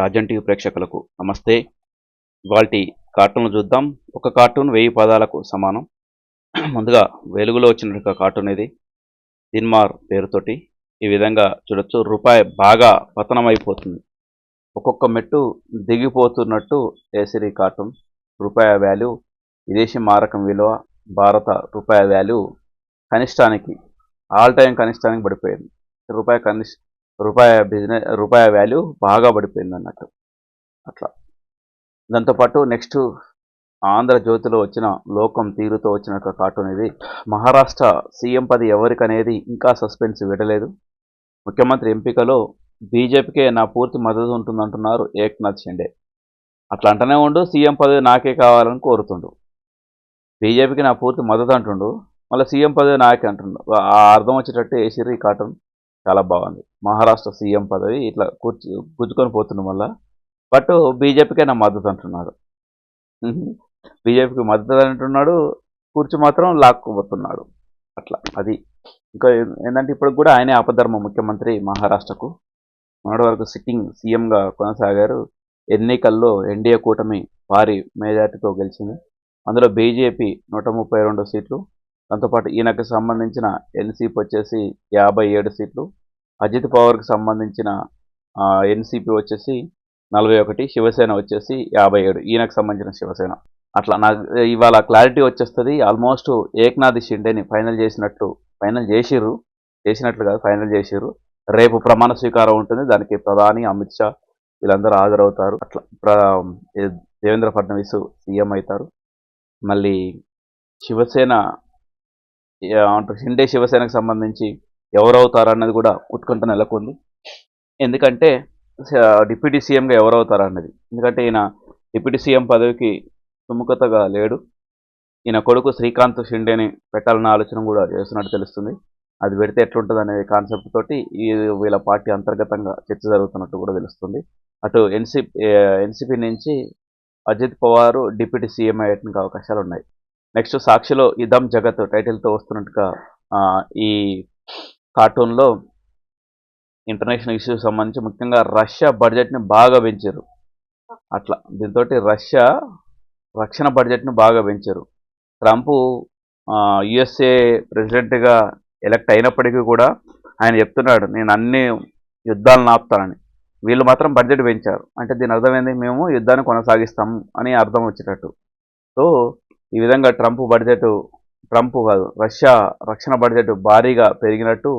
Rajan TV ప్రేక్షకులకు నమస్తే. ఇవాల్టి కార్టూన్లు చూద్దాం. ఒక కార్టూన్ వెయ్యి పదాలకు సమానం. ముందుగా వెలుగులో వచ్చిన కార్టూన్ ఇది. దిన్మార్ పేరుతోటి. ఈ విధంగా చూడొచ్చు. రూపాయి బాగా పతనం అయిపోతుంది ఒక్కొక్క మెట్టు దిగిపోతున్నట్టు ఏసిరి కార్టూన్. రూపాయి వాల్యూ విదేశీ మారకం విలువ భారత రూపాయి వాల్యూ కనిష్టానికి ఆల్ టైం కనిష్టానికి పడిపోయింది. రూపాయి కనిష్ రూపాయి బిజినెస్ రూపాయి వాల్యూ బాగా పడిపోయింది అన్నట్టు అట్లా దాంతోపాటు నెక్స్ట్ ఆంధ్రజ్యోతిలో వచ్చిన లోకం తీరుతో వచ్చిన ఒక కార్టూన్ ఇది. మహారాష్ట్ర సీఎం పది ఎవరికనేది ఇంకా సస్పెన్స్ విడలేదు. ముఖ్యమంత్రి ఎంపికలో బీజేపీకే నా పూర్తి మద్దతు ఉంటుందంటున్నారు ఏక్నాథ్ షిండే. అట్లా అంటనే ఉండు సీఎం పదవి నాకే కావాలని కోరుతుండు. బీజేపీకి నా పూర్తి మద్దతు అంటుండు మళ్ళీ సీఎం పదవి నాకే అంటుండు. ఆ అర్థం వచ్చేటట్టు వేసిర్రు ఈ కార్టూన్ చాలా బాగుంది. మహారాష్ట్ర సీఎం పదవి ఇట్లా కూర్చు గుంజుకొని పోతున్న మళ్ళా. బట్ బీజేపీకే నా మద్దతు అంటున్నాడు. బీజేపీకి మద్దతు అంటున్నాడు కూర్చు మాత్రం లాక్కుపోతున్నాడు అట్లా. అది. ఇంకా ఏంటంటే ఇప్పుడు కూడా ఆయనే ఆపధర్మ ముఖ్యమంత్రి మహారాష్ట్రకు. మొన్నటి వరకు సిట్టింగ్ సీఎంగా కొనసాగారు. ఎన్నికల్లో ఎన్డీఏ కూటమి భారీ మెజార్టీతో గెలిచింది. అందులో బీజేపీ నూట ముప్పై రెండు సీట్లు. దాంతోపాటు ఈయనకు సంబంధించిన ఎన్సీపీ వచ్చేసి యాభై ఏడు సీట్లు. అజిత్ పవర్కి సంబంధించిన ఎన్సీపీ వచ్చేసి నలభై ఒకటి శివసేన వచ్చేసి యాభై ఏడు ఈయనకు సంబంధించిన శివసేన. అట్లా నాకు ఇవాళ క్లారిటీ వచ్చేస్తుంది ఆల్మోస్ట్ ఏక్నాథ్ షిండేని ఫైనల్ చేసినట్టు ఫైనల్ చేసిర్రు చేసినట్లు కాదు ఫైనల్ చేసిర్రు. రేపు ప్రమాణ స్వీకారం ఉంటుంది దానికి ప్రధాని అమిత్ షా వీళ్ళందరూ హాజరవుతారు. అట్లా దేవేంద్ర ఫడ్నవీస్ సీఎం అవుతారు మళ్ళీ శివసేన అంటే షిండే శివసేనకు సంబంధించి ఎవరవుతారన్నది కూడా ఉత్కంఠ నెలకొంది. ఎందుకంటే డిప్యూటీ సీఎంగా ఎవరవుతారన్నది. ఎందుకంటే ఈయన డిప్యూటీ సీఎం పదవికి సుముఖతగా లేడు. ఈయన కొడుకు శ్రీకాంత్ షిండేని పెట్టాలన్న ఆలోచన కూడా చేస్తున్నట్టు తెలుస్తుంది. అది పెడితే ఎట్లుంటుంది అనే కాన్సెప్ట్ తోటి వీళ్ళ పార్టీ అంతర్గతంగా చర్చ జరుగుతున్నట్టు కూడా తెలుస్తుంది. అటు ఎన్సీపీ ఎన్సీపీ నుంచి అజిత్ పవార్ డిప్యూటీ సీఎం అయ్యేటువంటి అవకాశాలు ఉన్నాయి నెక్స్ట్ సాక్షిలో ఇదం జగత్ టైటిల్తో వస్తున్నట్టుగా ఈ కార్టూన్లో ఇంటర్నేషనల్ ఇష్యూస్ సంబంధించి ముఖ్యంగా రష్యా బడ్జెట్ని బాగా పెంచారు. అట్లా దీంతో రష్యా రక్షణ బడ్జెట్ను బాగా పెంచారు. ట్రంప్ యుఎస్ఏ ప్రెసిడెంట్గా ఎలక్ట్ అయినప్పటికీ కూడా ఆయన చెప్తున్నాడు నేను అన్ని యుద్ధాలను ఆపుతానని. వీళ్ళు మాత్రం బడ్జెట్ పెంచారు. అంటే దీని అర్థమైంది మేము యుద్ధాన్ని కొనసాగిస్తాము అని అర్థం వచ్చేటట్టు. సో ఈ విధంగా ట్రంప్ బడ్జెట్ ట్రంప్ కాదు రష్యా రక్షణ బడ్జెట్ భారీగా పెరిగినట్టు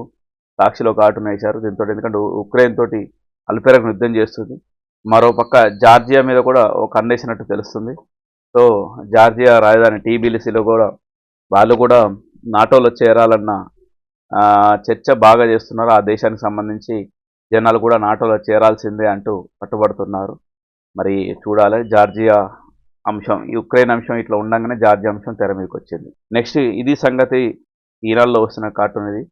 సాక్షిలో కార్టూన్ వేశారు దీంతో ఎందుకంటే ఉక్రెయిన్ తోటి అల్పేరకు యుద్ధం చేస్తుంది. మరోపక్క జార్జియా మీద కూడా ఒక అందేసినట్టు తెలుస్తుంది. సో జార్జియా రాజధాని టీబీలీసీలో కూడా వాళ్ళు కూడా నాటోలో చేరాలన్న చర్చ బాగా చేస్తున్నారు. ఆ దేశానికి సంబంధించి జనాలు కూడా నాటోలో చేరాల్సిందే అంటూ పట్టుబడుతున్నారు. మరి చూడాలి. జార్జియా అంశం యుక్రెయిన్ అంశం ఇట్లా ఉండగానే జార్జియా అంశం తెర మీదకి వచ్చింది. నెక్స్ట్ ఇది సంగతి ఈనాల్లో వస్తున్న కార్టూన్ ఇది.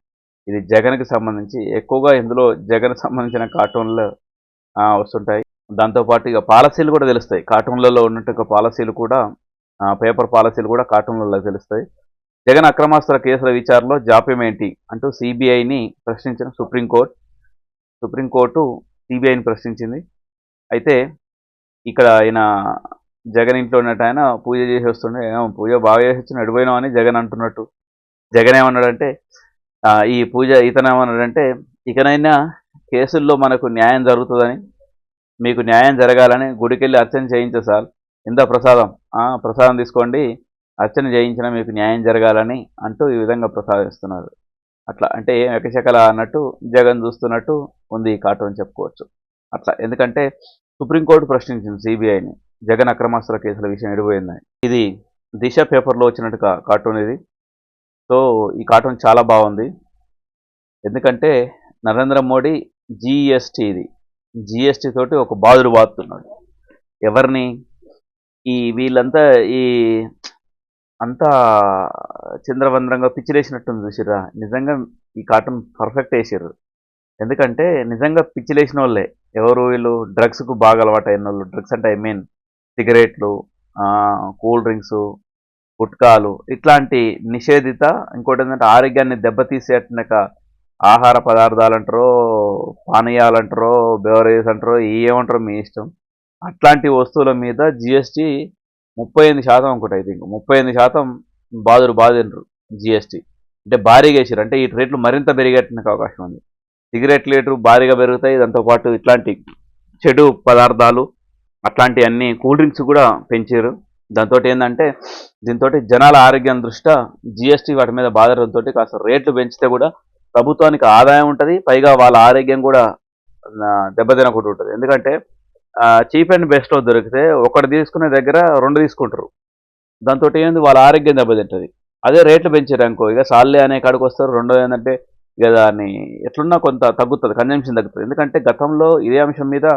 ఇది జగన్కి సంబంధించి ఎక్కువగా ఇందులో జగన్ సంబంధించిన కార్టూన్లు వస్తుంటాయి. దాంతోపాటు ఇక పాలసీలు కూడా తెలుస్తాయి. కార్టూన్లలో ఉన్నట్టు పాలసీలు కూడా పేపర్ పాలసీలు కూడా కార్టూన్లలో తెలుస్తాయి. జగన్ అక్రమాస్తుల కేసుల విచారణలో జాప్యం ఏంటి అంటూ సిబిఐని ప్రశ్నించిన సుప్రీంకోర్టు సుప్రీంకోర్టు సిబిఐని ప్రశ్నించింది. అయితే ఇక్కడ ఆయన జగన్ ఇంట్లో ఉన్నట్టు ఆయన పూజ చేసి వస్తుండే పూజ బాగా చేసి వచ్చిన అడిపోయినాం అని జగన్ అంటున్నట్టు. జగన్ ఏమన్నాడంటే ఈ పూజ ఇతను ఏమన్నాడంటే ఇకనైనా కేసుల్లో మనకు న్యాయం జరుగుతుందని మీకు న్యాయం జరగాలని గుడికెళ్ళి అర్చన చేయించే సార్. ఇంత ప్రసాదం? ప్రసాదం తీసుకోండి. అర్చన చేయించిన మీకు న్యాయం జరగాలని అంటూ ఈ విధంగా ప్రసాదిస్తున్నారు అట్లా అంటే ఏం ఎకశకల అన్నట్టు జగన్ చూస్తున్నట్టు ఉంది ఈ కార్టూన్ చెప్పుకోవచ్చు. అట్లా. ఎందుకంటే సుప్రీంకోర్టు ప్రశ్నించింది సిబిఐని. జగన్ అక్రమాస్త్ర కేసుల విషయం ఎడిపోయింది. ఇది దిశ పేపర్లో వచ్చినట్టుగా కార్టూన్ ఇది. సో ఈ కార్టూన్ చాలా బాగుంది. ఎందుకంటే నరేంద్ర మోడీ జిఎస్టీ ఇది. జిఎస్టీ తోటి ఒక బాధుడు బాదుతున్నాడు ఎవరిని? ఈ వీళ్ళంతా ఈ అంతా చంద్రవంద్రంగా పిచ్చిలేసినట్టుంది చూసిర్రా. నిజంగా ఈ కార్టూన్ పర్ఫెక్ట్ వేసారు ఎందుకంటే నిజంగా పిచ్చిలేసిన వాళ్ళే ఎవరు వీళ్ళు? డ్రగ్స్కు బాగా అలవాటు అయిన వాళ్ళు డ్రగ్స్ అంటే ఐ మీన్ సిగరెట్లు కూల్ డ్రింక్స్ గుట్కాలు ఇట్లాంటి నిషేధిత ఇంకోటి ఏంటంటే ఆరోగ్యాన్ని దెబ్బతీసేట ఆహార పదార్థాలు అంటారో పానీయాలు అంటారో బెవరేజెస్ అంటారో ఏమంటారో మీ ఇష్టం. అట్లాంటి వస్తువుల మీద జిఎస్టీ ముప్పై ఎనిమిది శాతం ఒకటి ఐ థింక్. ముప్పై ఎనిమిది శాతం బాదురు బాదిండ్రు జిఎస్టీ అంటే భారీగా వేసారు అంటే ఈ రేట్లు మరింత పెరిగేటానికి అవకాశం ఉంది. సిగరెట్ రేట్లు భారీగా పెరుగుతాయి. దాంతోపాటు ఇట్లాంటి చెడు పదార్థాలు అట్లాంటి అన్ని కూల్ డ్రింక్స్ కూడా పెంచారు. దాంతో ఏంటంటే దీంతో జనాల ఆరోగ్యం దృష్ట్యా జిఎస్టీ వాటి మీద బాధడంతో కాస్త రేట్లు పెంచితే కూడా ప్రభుత్వానికి ఆదాయం ఉంటుంది పైగా వాళ్ళ ఆరోగ్యం కూడా దెబ్బతినకుండా ఉంటుంది ఎందుకంటే చీప్ అండ్ బెస్ట్లో దొరికితే ఒకటి తీసుకునే దగ్గర రెండు తీసుకుంటారు. దాంతో ఏంది వాళ్ళ ఆరోగ్యం దెబ్బతింటుంది. అదే రేట్లు పెంచారు అనుకో ఇక సాల్లే అనే కాడికి వస్తారు రెండోది ఏంటంటే ఇక దాన్ని ఎట్లున్నా కొంత తగ్గుతుంది కన్జంప్షన్ తగ్గుతుంది. ఎందుకంటే గతంలో ఇదే అంశం మీద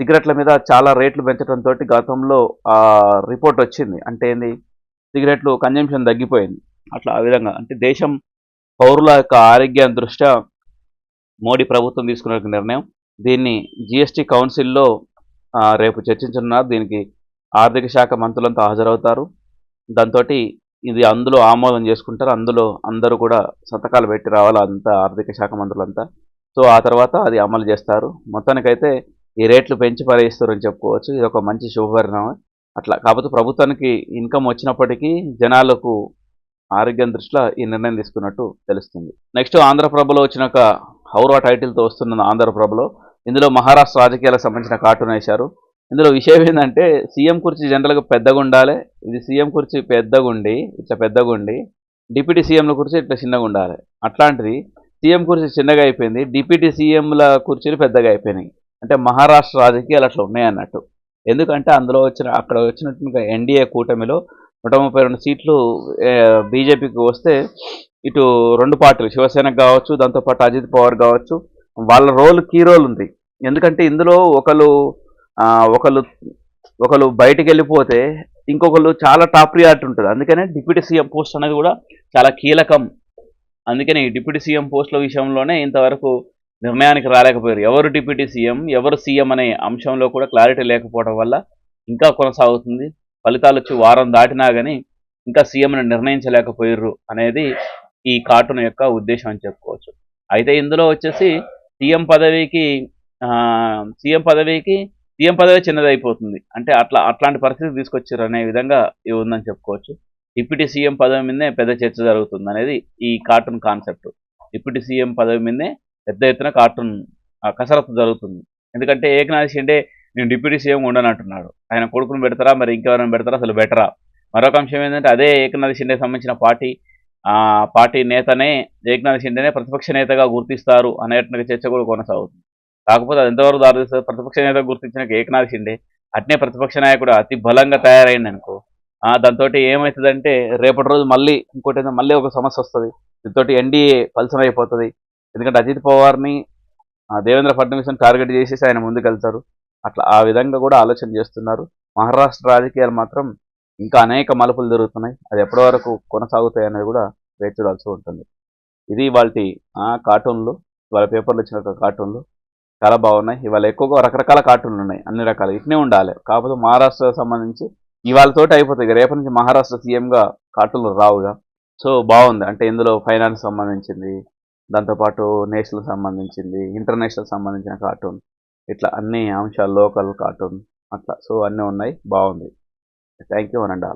సిగరెట్ల మీద చాలా రేట్లు పెంచడంతో గతంలో రిపోర్ట్ వచ్చింది. అంటే ఏంది? సిగరెట్లు కన్జంప్షన్ తగ్గిపోయింది. అట్లా ఆ విధంగా. అంటే దేశం పౌరుల యొక్క ఆరోగ్యం దృష్ట్యా మోడీ ప్రభుత్వం తీసుకున్న నిర్ణయం. దీన్ని జిఎస్టీ కౌన్సిల్లో రేపు చర్చించనున్నారు. దీనికి ఆర్థిక శాఖ మంత్రులంతా హాజరవుతారు. దాంతో ఇది అందులో ఆమోదం చేసుకుంటారు. అందులో అందరూ కూడా సంతకాలు పెట్టి రావాలి అంతా ఆర్థిక శాఖ మంత్రులంతా. సో ఆ తర్వాత అది అమలు చేస్తారు. మొత్తానికైతే ఈ రేట్లు పెంచి పరేస్తారని చెప్పుకోవచ్చు. ఇది ఒక మంచి శుభపరిణామం. అట్లా కాకపోతే ప్రభుత్వానికి ఇన్కమ్ వచ్చినప్పటికీ జనాలకు ఆరోగ్యం దృష్ట్యా ఈ నిర్ణయం తీసుకున్నట్టు తెలుస్తుంది. నెక్స్ట్ ఆంధ్రప్రభలో వచ్చినాక హౌరా టైటిల్తో వస్తున్న ఆంధ్రప్రభలో ఇందులో మహారాష్ట్ర రాజకీయాలకు సంబంధించిన కార్టూన్ వేశారు. ఇందులో విషయం ఏంటంటే సీఎం కుర్చీ జనరల్గా పెద్దగా ఉండాలి. ఇది సీఎం కుర్చీ పెద్దగా ఉండి ఇట్లా పెద్దగా ఉండి డిప్యూటీ సీఎంల కుర్చీ ఇట్లా చిన్నగా ఉండాలి. అట్లాంటిది సీఎం కుర్చీ చిన్నగా అయిపోయింది. డిప్యూటీ సీఎంల కుర్చీలు పెద్దగా అయిపోయినాయి. అంటే మహారాష్ట్ర రాజకీయాలు అట్లా ఉన్నాయి అన్నట్టు. ఎందుకంటే అందులో వచ్చిన అక్కడ వచ్చినట్టుగా ఎన్డీఏ కూటమిలో నూట ముప్పై రెండు సీట్లు బీజేపీకి వస్తే ఇటు రెండు పార్టీలు శివసేనకు కావచ్చు దాంతోపాటు అజిత్ పవార్ కావచ్చు వాళ్ళ రోల్ కీ రోల్ ఉంది. ఎందుకంటే ఇందులో ఒకళ్ళు ఒకళ్ళు ఒకళ్ళు బయటికి వెళ్ళిపోతే ఇంకొకళ్ళు చాలా టాప్ ప్రియారిటీ ఉంటుంది. అందుకనే డిప్యూటీ సీఎం పోస్ట్ అనేది కూడా చాలా కీలకం. అందుకని ఈ డిప్యూటీ సీఎం పోస్టుల విషయంలోనే ఇంతవరకు నిర్ణయానికి రాలేకపోయారు. ఎవరు డిప్యూటీ సీఎం ఎవరు సీఎం అనే అంశంలో కూడా క్లారిటీ లేకపోవడం వల్ల ఇంకా కొనసాగుతుంది. ఫలితాలు వచ్చి వారం దాటినా కానీ ఇంకా సీఎంను నిర్ణయించలేకపోయారు అనేది ఈ కార్టూన్ యొక్క ఉద్దేశం అని చెప్పుకోవచ్చు. అయితే ఇందులో వచ్చేసి సీఎం పదవికి సీఎం పదవికి సీఎం పదవి చిన్నదైపోతుంది. అంటే అట్లా అట్లాంటి పరిస్థితి తీసుకొచ్చారు అనే విధంగా ఇవి ఉందని చెప్పుకోవచ్చు. డిప్యూటీ సీఎం పదవి మీదనే పెద్ద చర్చ జరుగుతుంది అనేది ఈ కార్టూన్ కాన్సెప్ట్. డిప్యూటీ సీఎం పదవి మీదనే పెద్ద ఎత్తున కార్టూన్ ఆ, కసరత్తు జరుగుతుంది. ఎందుకంటే ఏకనాథ్ షిండే నేను డిప్యూటీ సీఎం ఉండనంటున్నాడు ఆయన కొడుకును పెడతారా మరి ఇంకెవరైనా పెడతారా అసలు బెటరా? మరొక అంశం ఏంటంటే అదే ఏకనాథ్ షిండే సంబంధించిన పార్టీ ఆ పార్టీ నేతనే ఏకనాథ్ షిండేనే ప్రతిపక్ష నేతగా గుర్తిస్తారు అనేటువంటి చర్చ కూడా కొనసాగుతుంది. కాకపోతే అది ఎంతవరకు దారితీస్తారు ప్రతిపక్ష నేత గుర్తించిన ఏకనాథ్ షిండే అట్నే ప్రతిపక్ష నాయకుడు అతి బలంగా తయారైంది అనుకో దాంతో ఏమవుతుందంటే రేపటి రోజు మళ్ళీ ఇంకోటి మళ్ళీ ఒక సమస్య వస్తుంది. దీంతో ఎన్డీఏ పల్సన్ అయిపోతుంది ఎందుకంటే అజిత్ పవార్ని ఆ, దేవేంద్ర ఫడ్నవీస్ని టార్గెట్ చేసేసి ఆయన ముందుకెళ్తారు. అట్లా ఆ విధంగా కూడా ఆలోచన చేస్తున్నారు. మహారాష్ట్ర రాజకీయాలు మాత్రం ఇంకా అనేక మలుపులు జరుగుతున్నాయి అది ఎప్పటి వరకు కొనసాగుతాయి అనేది కూడా వేచి చూడాల్సి ఉంటుంది. ఇది వాళ్ళ కార్టూన్లు. వాళ్ళ పేపర్లు వచ్చిన కార్టూన్లు. చాలా బాగున్నాయి. ఇవాళ ఎక్కువగా రకరకాల కార్టూన్లు ఉన్నాయి. అన్ని రకాలు. ఇట్నే ఉండాలి. కాకపోతే మహారాష్ట్ర సంబంధించి ఇవాళతోటి అయిపోతాయి. ఇక రేపటి నుంచి మహారాష్ట్ర సీఎంగా కార్టూన్లు రావుగా. సో బాగుంది. అంటే ఇందులో ఫైనాన్స్ సంబంధించింది దాంతోపాటు నేషనల్ సంబంధించింది ఇంటర్నేషనల్ సంబంధించిన కార్టూన్ ఇట్లా అన్ని అంశాలు లోకల్ కార్టూన్ అట్లా. సో అన్నీ ఉన్నాయి. బాగుంది. Thank you and all.